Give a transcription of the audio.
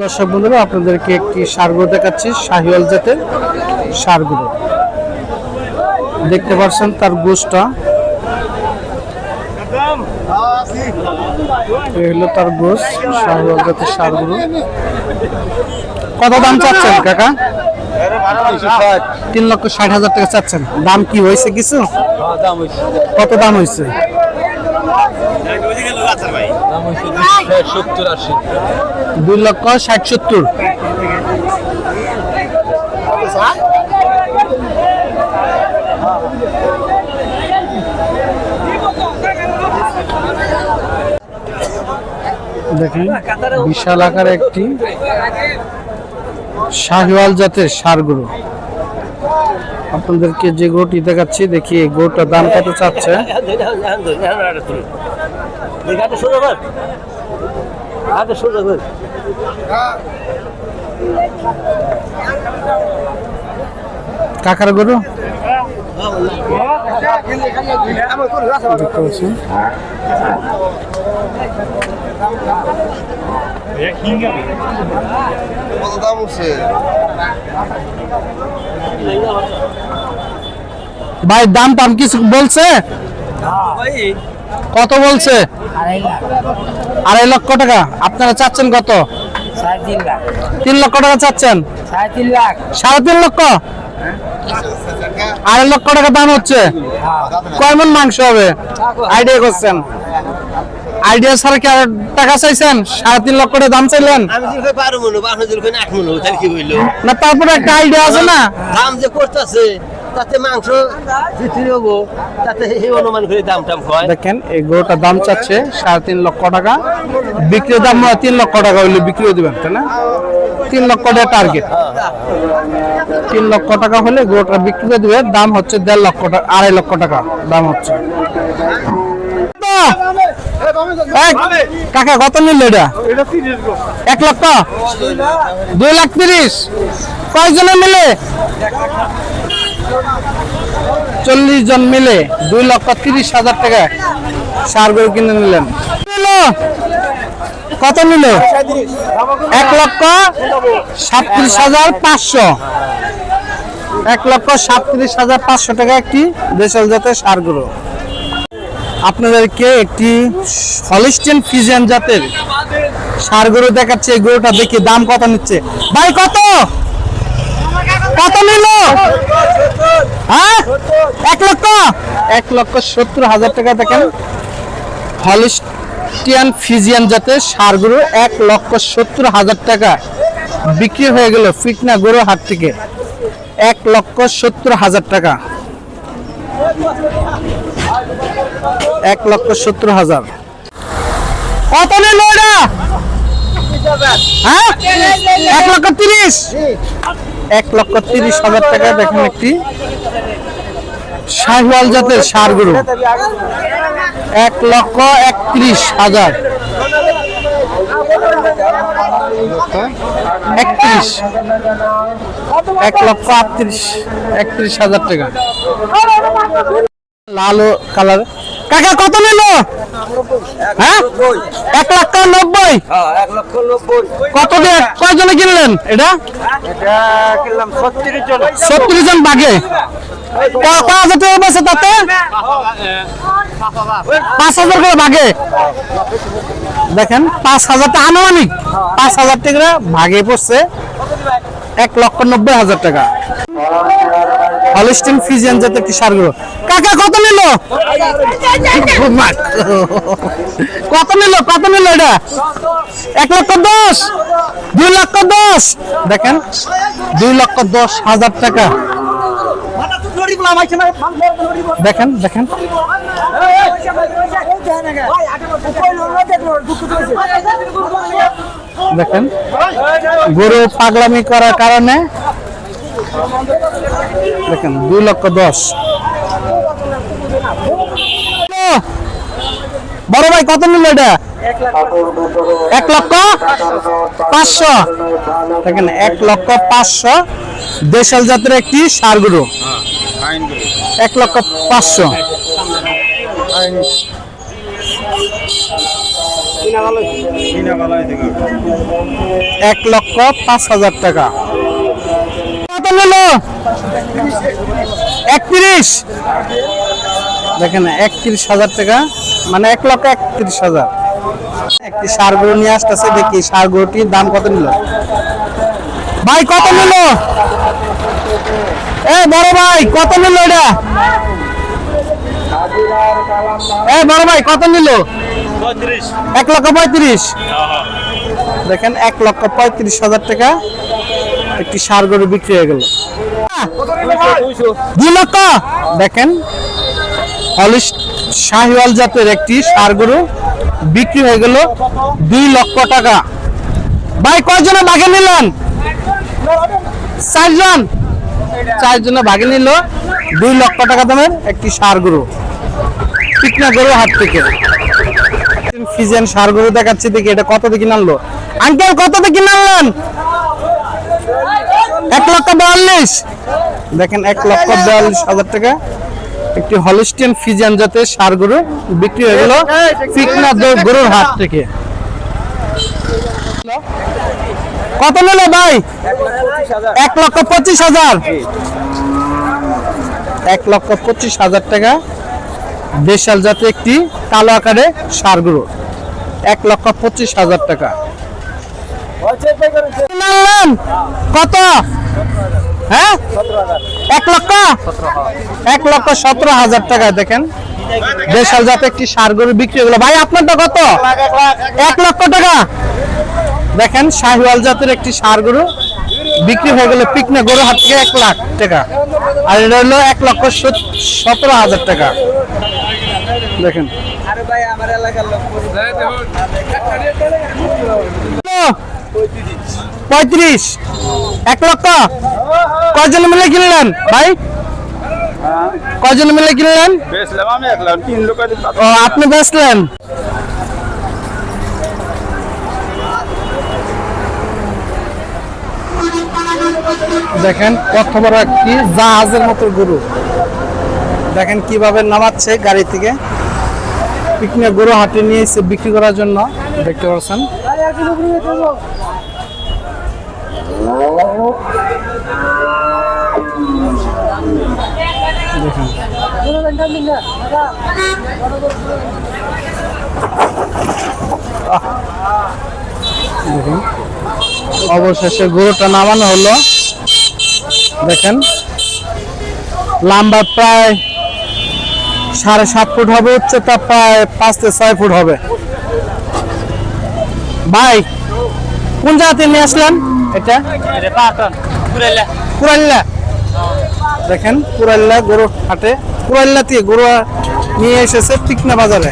দর্শক বন্ধুরা আপনাদেরকে একটি সারগুলো দেখাচ্ছি শাহিওয়াল জাতের সারগুলো দেখতে পাচ্ছেন তার গোষ্ঠটা হলো তার গোস শাহিওয়াল জাতের সারগুলো কত দাম চাচ্ছেন কাকা? তিন লক্ষ ষাট হাজার টাকা চাচ্ছেন। দাম কি হয়েছে কিছু? কত দাম হয়েছে? সত্তর আশি দুই লক্ষ ষাট সত্তর দেখেন বিশাল আকার একটি শাহিওয়াল জাতের সারগুলো আপনাদেরকে যে গোটি দেখাচ্ছি দেখি এই গোটার দাম কত চাচ্ছে কাকার গরু দেখতে পাচ্ছেন কত দাম উঠছে ভাই দাম টাম কিছু বলছে? কত বলছে? আড়াই লক্ষ টাকা। আপনারা চাচ্ছেন কত? তিন লক্ষ টাকা চাচ্ছেন? সাড়ে তিন লক্ষ? আড়াই লক্ষ টাকা দাম হচ্ছে। কয় মন মাংস হবে? আইডিয়া করছেন। আইডিয়া ছাড়া কি টাকা চাইছেন? সাড়ে তিন লক্ষ টাকা দাম চাইলেন? না তারপরে একটা আইডিয়া আছে না? দাম যে করতেছে। তাতে মাংস হব, তাতে সেই অনুমান করে দাম টাম হয়। দেখেন, এই গরুটার দাম চাচ্ছে সাড়ে তিন লক্ষ টাকা। বিক্রির দাম তিন লক্ষ টাকা হইলে বিক্রিও দিবেন, তাই না? তিন লক্ষ টাকা টার্গেট তিন লক্ষ টাকা হলে গরুটা বিক্রি করে দিবে, দাম হচ্ছে দেড় লক্ষ টাকা, আড়াই লক্ষ টাকা দাম হচ্ছে। কাকা, কত নিল এটা? এক লক্ষ? দুই লাখ তিরিশ। কয়জনে মিলে? চল্লিশ জন মিলে দুই লক্ষ তিরিশ হাজার টাকা সার গরু কিনে নিলেন। কত নিল? এক লক্ষ সাতত্রিশ হাজার পাঁচশো। এক লক্ষ সাতত্রিশ হাজার পাঁচশো টাকা একটি দেশাল জাতের সার গরু। আপনাদেরকে একটি হলিস্টিন ফিজিয়ান জাতের সার গরু দেখাচ্ছে, এই গরুটা দেখি দাম কত নিচ্ছে। ভাই, কত? কত এক লক্ষ? এক লক্ষ সত্তর হাজার টাকা দেখেন। হলিস্টিয়ান ফিজিয়ান জাতের সার গরু এক লক্ষ সত্তর হাজার টাকা বিক্রি হয়ে গেল ফিটনা গরু হাট থেকে। এক লক্ষ সত্তর হাজার টাকা। এক লক্ষ সত্তর হাজার। কত নিল হ্যাঁ? এক লক্ষ তিরিশ? এক লক্ষ তিরিশ হাজার টাকা দেখেন একটি। শাহিওয়াল জাতের সার গরু। এক লক্ষ একত্রিশ হাজার। একত্রিশ। এক লক্ষ আটত্রিশ একত্রিশ হাজার টাকা। লাল কালার। কাকা কত নিল? হ্যাঁ? এক লক্ষ নব্বই? কত দিয়ে কয়জনে কিনলেন এটা? ছত্রিশ জন বাঘে। কয় হাজার টাকা পেয়েছে তাতে পাঁচ হাজার করে বাঘে দেখেন পাঁচ হাজার টাকা আনুমানিক পাঁচ হাজার টাকা ভাগে পড়ছে এক লক্ষ নব্বই হাজার টাকা হলিস্টিন ফিজিয়ান জাতের কি সারগুলো কাকা কত নিল কত নিল কত নিল এটা এক লক্ষ দশ দুই লক্ষ দশ দেখেন দুই লক্ষ দশ হাজার টাকা। দেখেন দেখেন। দেখেন। গরু পাগলামি করার কারণে দেখেন দুই লক্ষ দশ। বড় ভাই কত নিল এটা? এক লক্ষ পাঁচশো। দেখেন এক লক্ষ পাঁচশো। দেশাল জাতের একটি সার গরু। এক লক্ষ পাঁচশো। এক লক্ষ পাঁচ হাজার টাকা। একত্রিশ। দেখেন, একত্রিশ হাজার টাকা মানে এক লক্ষ একত্রিশ হাজার। একটি সার গরু নিয়ে আসতেছে, দেখি সার গরুটির দাম কত নিল? ভাই, কত নিল? এ বড় ভাই কত নিল এটা? এ বড় ভাই কত নিল? এক লক্ষ পঁয়ত্রিশ। দেখেন এক লক্ষ পঁয়ত্রিশ হাজার টাকা একটি সার গরু বিক্রি হয়ে গেল। দুই লক্ষ। দেখেন হলিস শাহিওয়াল জাতের একটি সার গরু বিক্রি হয়ে গেল দুই লক্ষ টাকা। ভাই কয়জনে বাঘে নিলেন? চারজন। চারজনে ভাগে নিল। দুই লক্ষ টাকা দামের একটি সার গরু। পিকনা গরু হাট থেকে। ফিজেন সার গরু দেখাচ্ছি দেখি এটা কত দিয়ে কিনলো আঙ্কেল, কত দেখি কিনলেন এক লক্ষ বিয়াল্লিশ। দেখেন, এক লক্ষ বিয়াল্লিশ হাজার টাকা। একটি হলিস্টিয়ান ফিজিয়ান জাতের সার গরু বিক্রি হয়ে গেল পিকনা গরুর হাট থেকে। কত নিল ভাই? এক লক্ষ পঁচিশ হাজার। এক লক্ষ পঁচিশ হাজার টাকা। দেশাল জাতের একটি কালো আকারে সার গরু এক লক্ষ পঁচিশ হাজার টাকা। কত? হ্যাঁ? এক লক্ষ? এক লক্ষ সতেরো হাজার টাকা, দেখেন। দেশাল জাতে একটি সার গরু বিক্রি হলো। ভাই, আপনারটা কত? এক লক্ষ টাকা। দেখেন শাহিওয়াল জাতের একটি সার গরু। বিক্রি হয়ে গেল পিকনে গরু হাত থেকে এক লাখ টাকা। আর এটা হলো এক লক্ষ সতেরো হাজার টাকা। দেখেন। পঁয়ত্রিশ। এক লক্ষ। কয়জন মিলে কিনলেন ভাই? কয়জন মিলে কিনলেন? আপনি বেচলেন? দেখেন, কত বড় একটি জাহাজের মতো গরু। দেখেন কীভাবে নামাচ্ছে গাড়ি থেকে। পিকনিক গরু হাটে নিয়ে এসে বিক্রি করার জন্য, দেখতে পাচ্ছেন। অবশেষে গরুটা নামানো হলো। লম্বা প্রায় সাড়ে সাত ফুট হবে, উচ্চতা প্রায় পাঁচ থেকে ছয় ফুট হবে। ভাই, কোন জায়গাতে নিয়ে আসলেন এটা? কুরাল্লা দেখেন কুরাল্লা গরু হাটে কুরাল্লা থেকে গরু নিয়ে এসেছে টিকনা বাজারে।